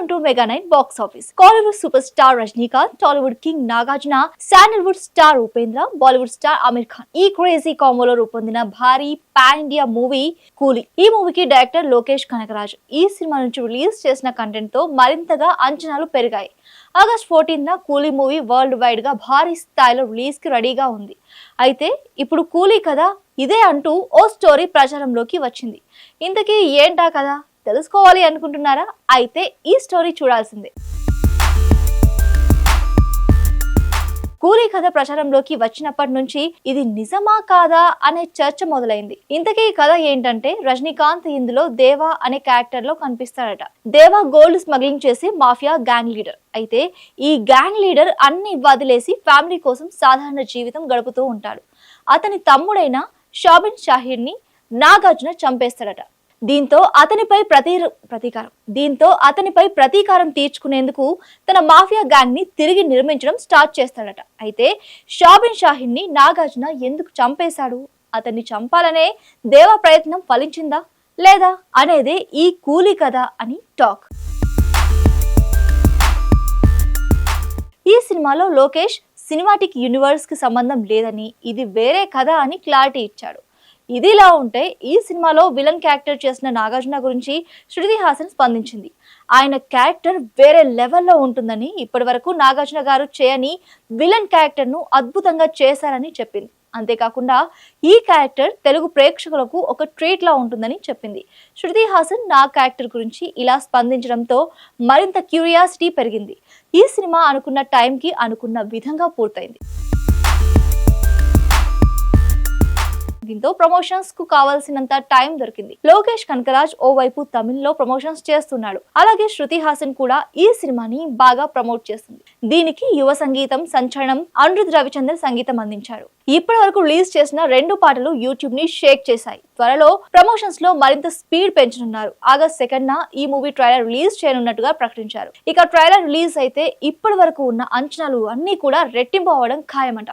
Welcome to mega nine box office Kollywood super star Rajinikanth Tollywood king Nagarjuna Sandalwood star Upendra Bollywood star Aamir Khan ఈ crazy కాంబోలో రూపొందిన భారీ pan India movie కూలీ ఈ మూవీకి director Lokesh Kanagaraj. ఈ cinema నుంచి release చేసిన కంటెంట్తో మరింతగా అంచనాలు పెరిగాయి. August fourteen Coolie movie world వైడ్గా భారీ స్థాయిలో రిలీజ్కి రెడీగా ఉంది. అయితే ఇప్పుడు కూలీ కథ ఇదే అంటూ ఓ స్టోరీ ప్రచారంలోకి వచ్చింది. ఇంతకీ ఏంటా కదా తెలుసుకోవాలి అనుకుంటున్నారా? అయితే ఈ స్టోరీ చూడాల్సిందే. కూలీ కథ ప్రచారంలోకి వచ్చినప్పటి నుంచి ఇది నిజమా కాదా అనే చర్చ మొదలైంది. ఇంతకీ ఈ కథ ఏంటంటే రజనీకాంత్ ఇందులో దేవా అనే క్యారెక్టర్లో కనిపిస్తాడట. దేవా గోల్డ్ స్మగ్లింగ్ చేసి మాఫియా గ్యాంగ్ లీడర్. అయితే ఈ గ్యాంగ్ లీడర్ అన్ని వదిలేసి ఫ్యామిలీ కోసం సాధారణ జీవితం గడుపుతూ ఉంటాడు. అతని తమ్ముడైన షాబిన్ షాహీర్ని నాగార్జున చంపేస్తాడట. దీంతో అతనిపై ప్రతీ ప్రతీకారం దీంతో అతనిపై ప్రతీకారం తీర్చుకునేందుకు తన మాఫియా గ్యాంగ్ని తిరిగి నిర్మించడం స్టార్ట్ చేస్తాడట. అయితే షాబిన్ షాహిన్ని నాగార్జున ఎందుకు చంపేశాడు? అతన్ని చంపాలనే దేవ ప్రయత్నం ఫలించిందా లేదా అనేది ఈ కూలీ కథ అని టాక్. ఈ సినిమాలో లోకేష్ సినిమాటిక్ యూనివర్స్కి సంబంధం లేదని ఇది వేరే కథ అని క్లారిటీ ఇచ్చాడు. ఇదిలా ఉంటే ఈ సినిమాలో విలన్ క్యారెక్టర్ చేసిన నాగార్జున గురించి శృతి హాసన్ స్పందించింది. ఆయన క్యారెక్టర్ వేరే లెవెల్లో ఉంటుందని ఇప్పటి వరకు నాగార్జున గారు చేయని విలన్ క్యారెక్టర్ను అద్భుతంగా చేశారని చెప్పింది. అంతేకాకుండా ఈ క్యారెక్టర్ తెలుగు ప్రేక్షకులకు ఒక ట్రీట్ లా ఉంటుందని చెప్పింది. శృతి హాసన్ నా క్యారెక్టర్ గురించి ఇలా స్పందించడంతో మరింత క్యూరియాసిటీ పెరిగింది. ఈ సినిమా అనుకున్న టైంకి అనుకున్న విధంగా పూర్తయింది. దీంతో ప్రమోషన్స్కు కావాల్సినంత టైం దొరికింది. లోకేష్ కనకరాజ్ ఓవైపు తమిళ్ళో ప్రమోషన్స్ చేస్తున్నాడు. అలాగే శృతి హాసన్ కూడా ఈ సినిమాని బాగా ప్రమోట్ చేస్తుంది. దీనికి యువ సంగీతం సంచలనం అనిరుద్ రవిచంద్ర సంగీతం అందించారు. ఇప్పటి వరకు రిలీజ్ చేసిన రెండు పాటలు యూట్యూబ్ని షేక్ చేశాయి. త్వరలో ప్రమోషన్స్లో మరింత స్పీడ్ పెంచనున్నారు. ఆగస్ట్ సెకండ్ న ఈ మూవీ ట్రైలర్ రిలీజ్ చేయనున్నట్టుగా ప్రకటించారు. ఇక ట్రైలర్ రిలీజ్ అయితే ఇప్పటి వరకు ఉన్న అంచనాలు అన్ని కూడా రెట్టింపు అవ్వడం ఖాయమంట.